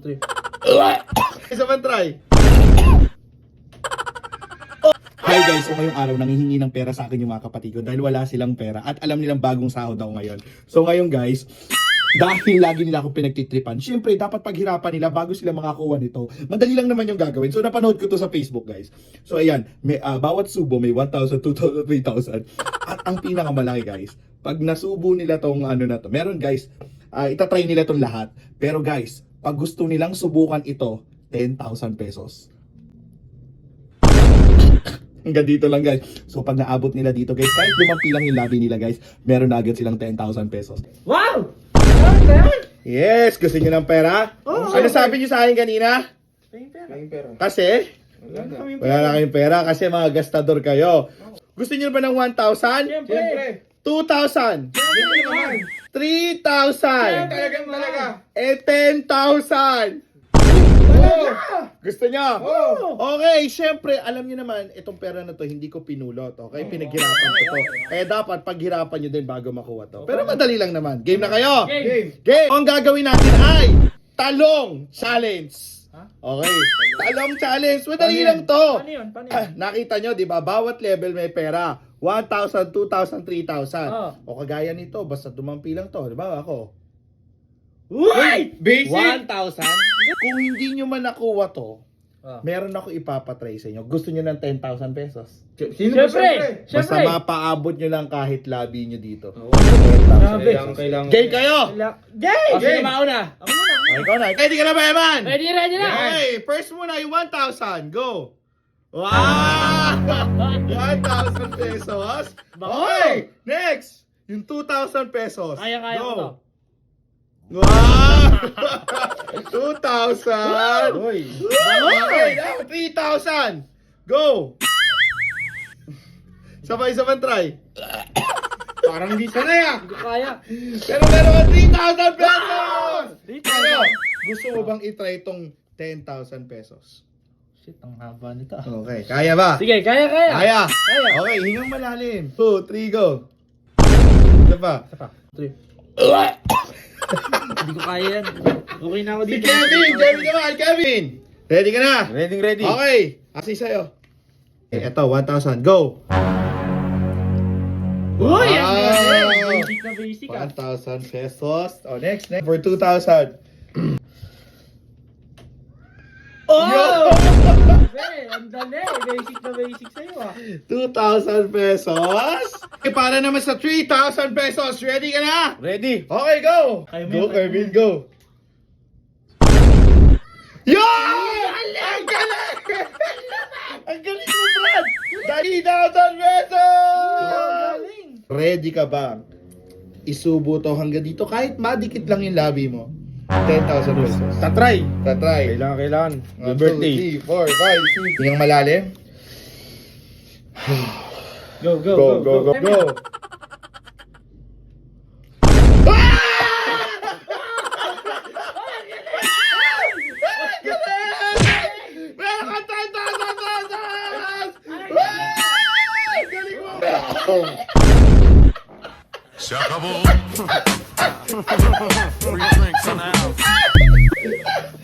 three. Isa man try. Hi guys, so ngayong araw nangihingi ng pera sa akin yung mga kapatid ko dahil wala silang pera at alam nilang bagong sahod ako ngayon. So ngayon guys, dahil lagi nila ako pinagtitripan, syempre dapat paghirapan nila bago sila makakuha nito. Madali lang naman yung gagawin. So napanood ko to sa Facebook guys. So ayan, may, ah, bawat subo may 1,000, 2,000, 3,000. At ang pinakamalaki guys, pag nasubo nila tong ano na to, meron guys, ah, itatry nila tong lahat. Pero guys, pag gusto nilang subukan ito, 10,000 pesos. Hanggang dito lang guys. So pag naabot nila dito guys, kahit lumampi lang yung labi nila guys, meron na agad silang 10,000 pesos. Wow! Yes! Gusto niyo ng pera? Oo. ano sabi niyo sa akin kanina? Kasi? Wala na Wala na kayong pera kasi mga gastador kayo. Gusto niyo ba ng 1,000? Siyempre. 2,000? Siyempre naman. 3,000? Talagang talaga. Eh, 10,000! Oo. Gusto niyo? Oo. Okay, syempre, alam niyo naman, itong pera na to, hindi ko pinulot, okay? Pinaghirapan ko to. Kaya dapat paghirapan niyo din bago makuha to. Pero madali lang naman. Game na kayo? Game. Game! Ang gagawin natin ay talong challenge. Ha? Okay. Talong challenge. Madali lang to. Paano yun? Paano Ah, yun? nakita nyo, di ba? Bawat level may pera. 1,000, 2,000, 3,000. Oh. O kagaya nito, basta dumampi lang to. Di ba? Ako. Uy! Basic! 1,000. Kung hindi nyo man nakuha to, Ah. meron ako ipapatry sa inyo. Gusto nyo ng 10,000 pesos? Sino Siyempre! Basta Siyempre! mapaabot nyo lang kahit labi nyo dito. Grabe. Kailangan, kailangan. Game kayo! Wala- Game! O, sino mauna? Ako muna. Okay, ikaw na. Ready ka na ba, Eman? Ready, ready na! Okay, first muna yung 1,000. Go! Wow! 1,000 pesos. Okay, next. Yung 2,000 pesos. Kaya, kaya Go. ko to. Wow! 2,000. Uy. Okay, now 3,000. Go! Sabay-sabay try. Parang hindi sanay ah. Hindi ko kaya. Pero meron ka 3,000 pesos! Dito. Pero, gusto mo bang itry itong 10,000 pesos? Shit, ang haba nito. ah. Okay, kaya ba? Sige, kaya, kaya. Kaya! Kaya. Okay, hingang malalim. 2, 3, go! Isa pa. Isa pa. Three. Hindi ko kaya yan. Okay na ako Si dito. Kevin! Kevin naman! Kevin! Ready ka na? Ready, ready. Okay! Asi sa'yo. Okay, eto, 1,000. Go! Uy! Ang Wow! galing. Basic na basic ah. 1,000 pesos. Oh, next, next. For 2,000. Oh! Yo! Grabe, ang dali. Basic na basic sa'yo ah. 2,000 pesos. Okay, para naman sa 3,000 pesos. Ready ka na? Ready. Okay, go! Kaya mo Go, mo. go! Yo! Ang galing! Ang galing mo, Brad! 3,000 pesos! Galing. Ready ka ba? Isubo to hanggang dito. Kahit madikit lang yung labi mo. 10,000 pesos. Tatry. Tatry. Kailangan, kailangan. One, Your two, birthday. three, four, five, six. Yung malalim. Go, go, Go, go, go, go. Meron ka 10,000 pesos! Ay, galing mo! Shakabo. Free drinks in the house.